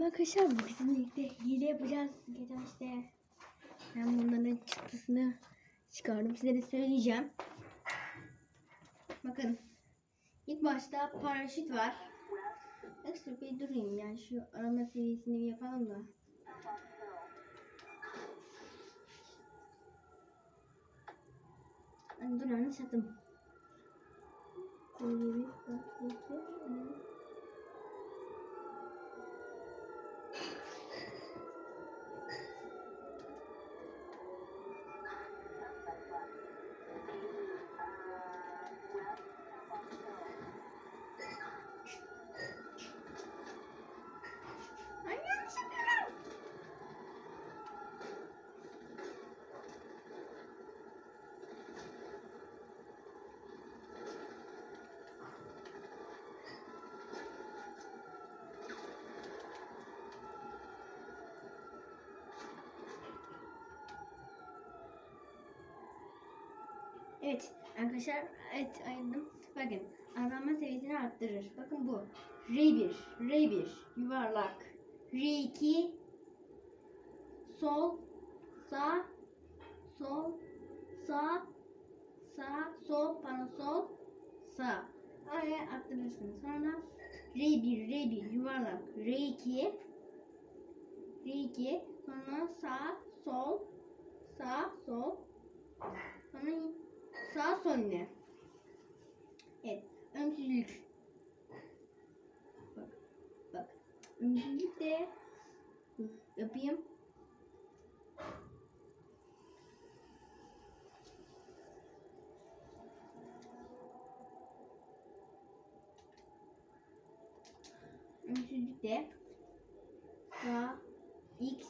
Merhaba arkadaşlar. Bu bizim birlikte hile yapacağız. Geçen işte ben bunların çıktısını çıkardım. Size de söyleyeceğim. Bakın. ilk başta paraşüt var. Ekstra bir durayım yani şu arama seviyesini bir yapalım da. Ben dur yanlış yaptım. Böyle Evet arkadaşlar evet ayırdım. Bakın arama seviyesini arttırır. Bakın bu. R1, R1 yuvarlak. R2 sol sağ sol sağ sağ sol pardon sol sağ. Oraya arttırırsınız. Sonra R1 R1 yuvarlak. R2 R2 sonra sağ sol sağ sol sonra sağ sol yine. Evet. Önsüzlük. Bak. Bak. Önsüzlük de yapayım. Önsüzlük de sağ x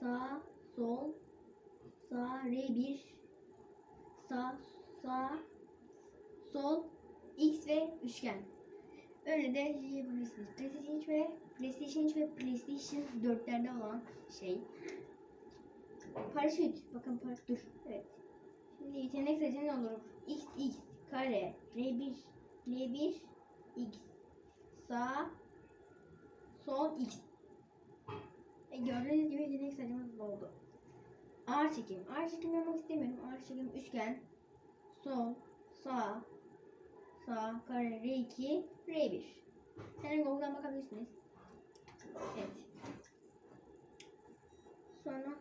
sağ sol sağ R1 sağ sağ sol x ve üçgen. Öyle de yapabilirsiniz. PlayStation 3 ve PlayStation 3 ve PlayStation 4'lerde olan şey. Paraşüt. Bakın paraşüt. Dur. Evet. Şimdi yetenek seçeneği olur. X, X, kare, R1, L1, X. Sağ, sol, X. E, gördüğünüz gibi yetenek seçeneğimiz oldu. Ağır çekim. Ağır çekim yapmak istemiyorum. Ağır çekim üçgen. Sol, sağ, sağ, kare, R2, R1. Hemen Google'dan bakabilirsiniz. Evet. Sonra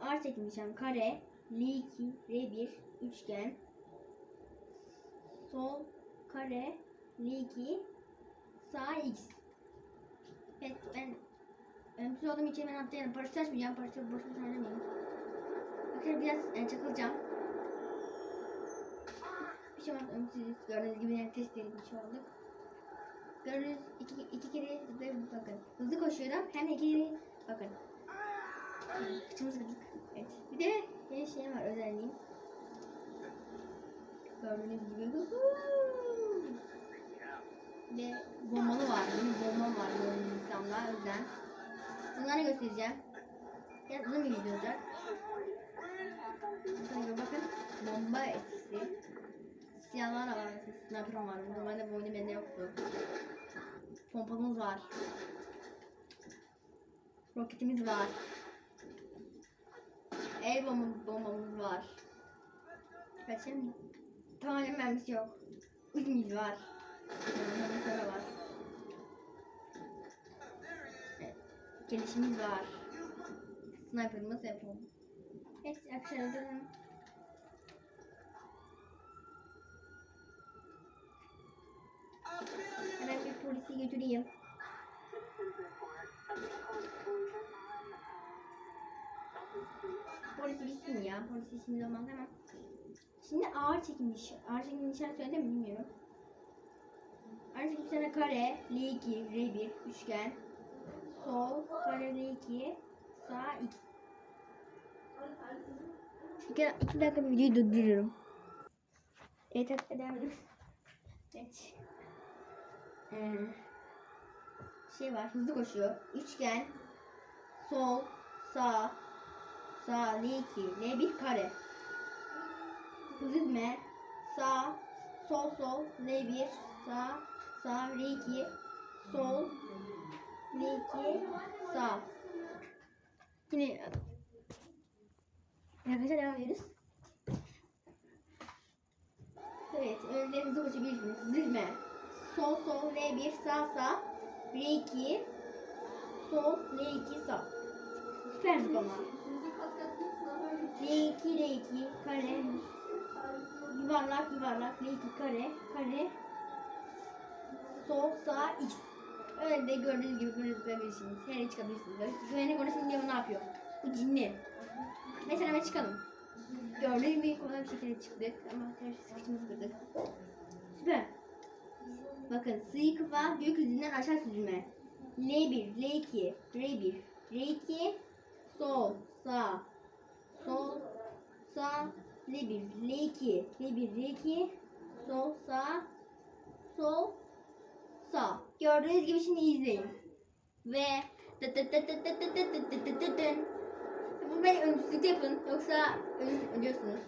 ağır çekim diyeceğim. Kare, L2, R1, üçgen. Sol, kare, L2, sağ, X. Evet ben ömsüz olduğum için ben atlayalım. Paraşüt açmayacağım. Paraşütü boşuna harcamayayım. Bakın biraz e, çakılacağım. Bir şey olmaz. Ömsüz gördüğünüz gibi yani test edilmiş şey oldu. Gördüğünüz iki, iki kere zıplayıp bakın. Hızlı koşuyorum. Hem de iki kere bakın. Kıçımız kırdık. Evet. Bir de bir şey var özelliğim. Gördüğünüz gibi. De bombalı var. Benim bombam var gördüğünüz insanlar. O yüzden. Bunları göstereceğim. Biraz uzun bir video olacak. Bakın bomba etkisi. Siyahlar da var mesela sniper var. Normalde bu oyunda bende yoktu. Pompalımız var. Roketimiz var. El bomba, bombamız var. Kaçın? Tamamen mermisi yok. Uzunuz var. Mermisi var. Gelişimiz var. Sniper'ımız yapalım. Evet arkadaşlar Hemen bir polisi götüreyim. Polis gitsin ya. Polis işimiz olmaz hemen. Şimdi ağır çekim. Ağır çekim nişan söyledim mi bilmiyorum. Ağır çekim sana kare, L2, R1, üçgen, sol, kare L2, sağ X. İki, iki dakika videoyu durduruyorum. Evet edelim. Evet. Ee, şey var hızlı koşuyor. Üçgen, sol, sağ, sağ, L2, L1 kare. Hızlı sağ, sol sol, L1, sağ, sağ, R2, sol, L2 sağ. Yine Arkadaşlar devam ediyoruz. Evet, önlerinizi koşabilirsiniz. Zilme. Sol sol R1 sağ sağ R2 sol R2 sağ. Süper zıplama. R2 R2 kare yuvarlak yuvarlak R2 kare kare sol sağ X. Öyle de gördüğünüz gibi böyle zıplayabilirsiniz. Her yere çıkabilirsiniz. Güvenlik orası ne yapıyor? Bu cinli. Mesela hemen çıkalım. Gördüğünüz gibi kolay bir şekilde çıktık ama ters sıkışımızı kırdık. Süper. Bakın sığ kafa gökyüzünden aşağı süzülme. L1, L2, R1, R2, sol, sağ, sol, sağ, L1, L2, L1, R2, sol, sağ, sol, sağ. Gördüğünüz gibi şimdi izleyin. Ve tıt tıt tıt tıt tıt tıt tıt tıt tıt tıt tıt. Bu beni ölümsüzlükte yapın yoksa ölü- ölüyorsunuz.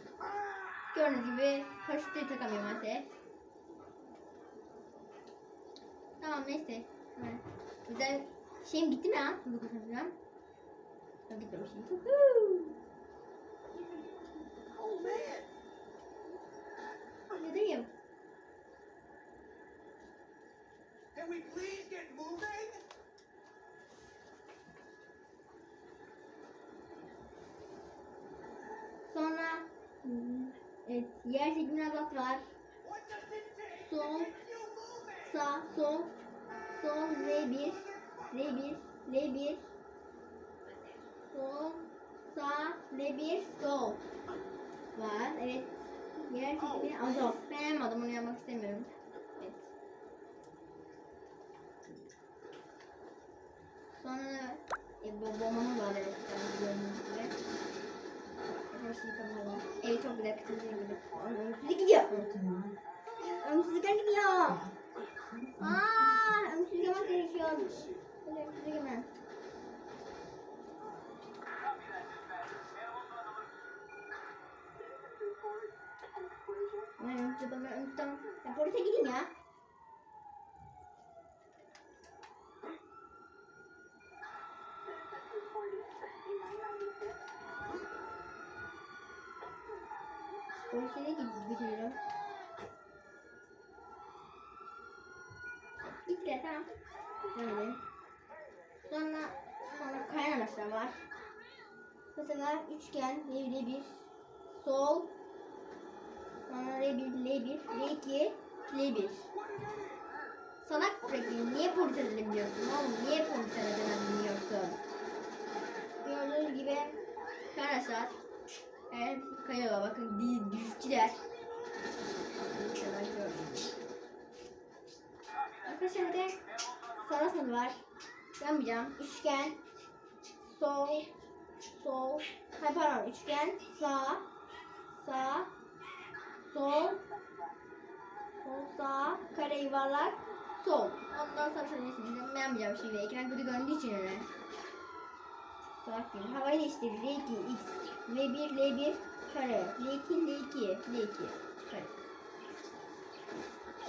Gördüğünüz gibi paraşütleri takamıyorum maalesef. Tamam neyse. Evet. Güzel şeyim gitti mi ya? Hızlı koşacağım. Yok gitmemişim. Huhu. Gerçek mülakat var. Sol, sağ, sol, sol, R1, R1, R1, sol, sağ, R1, sol var. Evet. Gerçek bir azot. Beğenmedim onu yapmak istemiyorum. Evet. Sonra e, babamın Şeyi kapatalım. Evet çok güzel kıtırdığı gibi. Ömsüzlük gidiyor. Ömsüzlükler gidiyor. Aaa ömsüzlük yemek gerekiyor. Böyle ömsüzlük yemem. Ben ömsüzlük ömsüzlük Ben polise gideyim ya. Polise de gidip götürüyorum. Gittiler tamam. Öyle. Sonra sonra kayan araçlar var. Mesela üçgen, L1, bir sol, sonra L1, L1, L2, L1. Salak sürekli niye polis edilebiliyorsun oğlum? Niye polis edilebiliyorsun? Gördüğünüz gibi arkadaşlar evet, kayıyorlar bakın di- düşçüler. Arkadaşlar bir de sarasın var. Yapmayacağım. Üçgen, sol, sol, hayır pardon üçgen, sağ, sağ, sol, sol, sağ, kare yuvarlak, sol. Ondan sonra söyleyesiniz. Ben yapmayacağım şimdi. Ekran kötü göründüğü için öyle. Salak gibi. Havayı değiştir. L2, X, L1, L1, kare, L2, L2, L2, kare.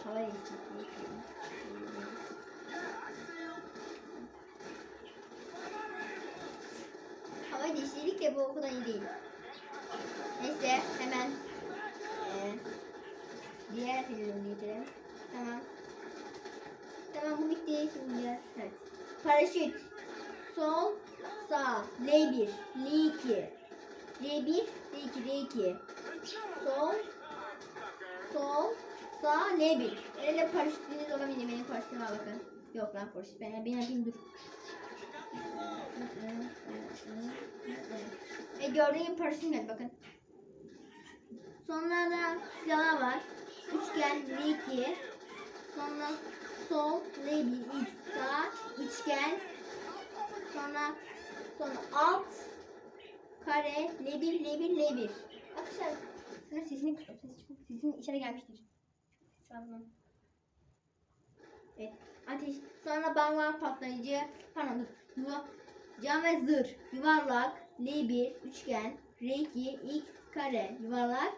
Havayı değiştir. L2, Havayı değiştirdik de bu o kadar iyi değil. Neyse hemen eee diğer filmimize geçelim. Tamam. Tamam bu bitti. Şimdi. Evet. Paraşüt. Sol, sağ, L1, L2, L1, L2, L2. Sol, sol, sağ, L1. Öyle paraşütünüz olabilir. Benim paraşütüm var bakın. Yok lan paraşüt. Ben, ben yapayım dur. E gördüğün paraşütüm yok bakın. Sonra da silahlar var. Üçgen, L2. Sonra sol, L1, X, sağ, üçgen. Sonra sonra alt, kare, L1, L1, L1. Arkadaşlar, sana sesini kısıyorum. Sesin içeri gelmiştir. Pardon. Evet, ateş. Sonra bang bang patlayıcı. Pardon dur. Cam ve zırh. Yuvarlak, L1, üçgen, R2, X, kare, yuvarlak,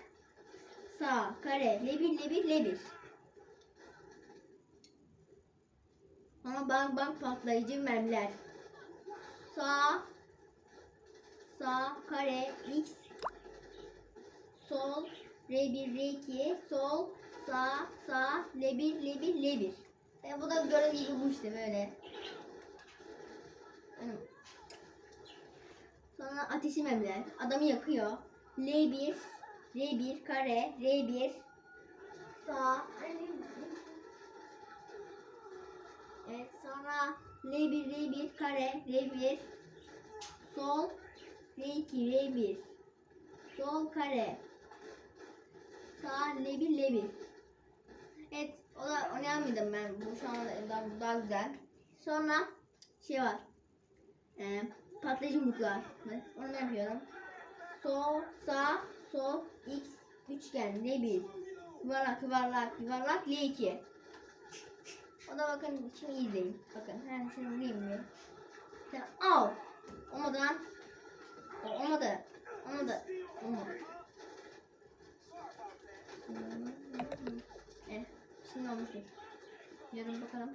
sağ, kare, L1, L1, L1. Ama bak bak patlayıcı mermiler. Sağ sağ kare x sol R1 R2 sol sağ sağ L1 L1 L1 e, bu da gördüğün gibi bu işte böyle. Hmm. Sonra ateşi mermiler. Adamı yakıyor. L1 R1 kare R1 sağ Evet sonra L1 L1 kare L1 sol R2 R1 sol kare sağ L1 L1 Evet o da oynayamadım ben bu şu anda daha, daha güzel. Sonra şey var. Ee, patlayıcı yumruklar. Onu yapıyorum. Sol sağ sol x üçgen L1 yuvarlak yuvarlak yuvarlak L2 o da bakın şimdi izleyin. Bakın hem şunu vurayım bir. Sen al. Olmadı lan. Olmadı. Olmadı. Olmadı. Eh, şimdi olmuş. Yarın bakalım.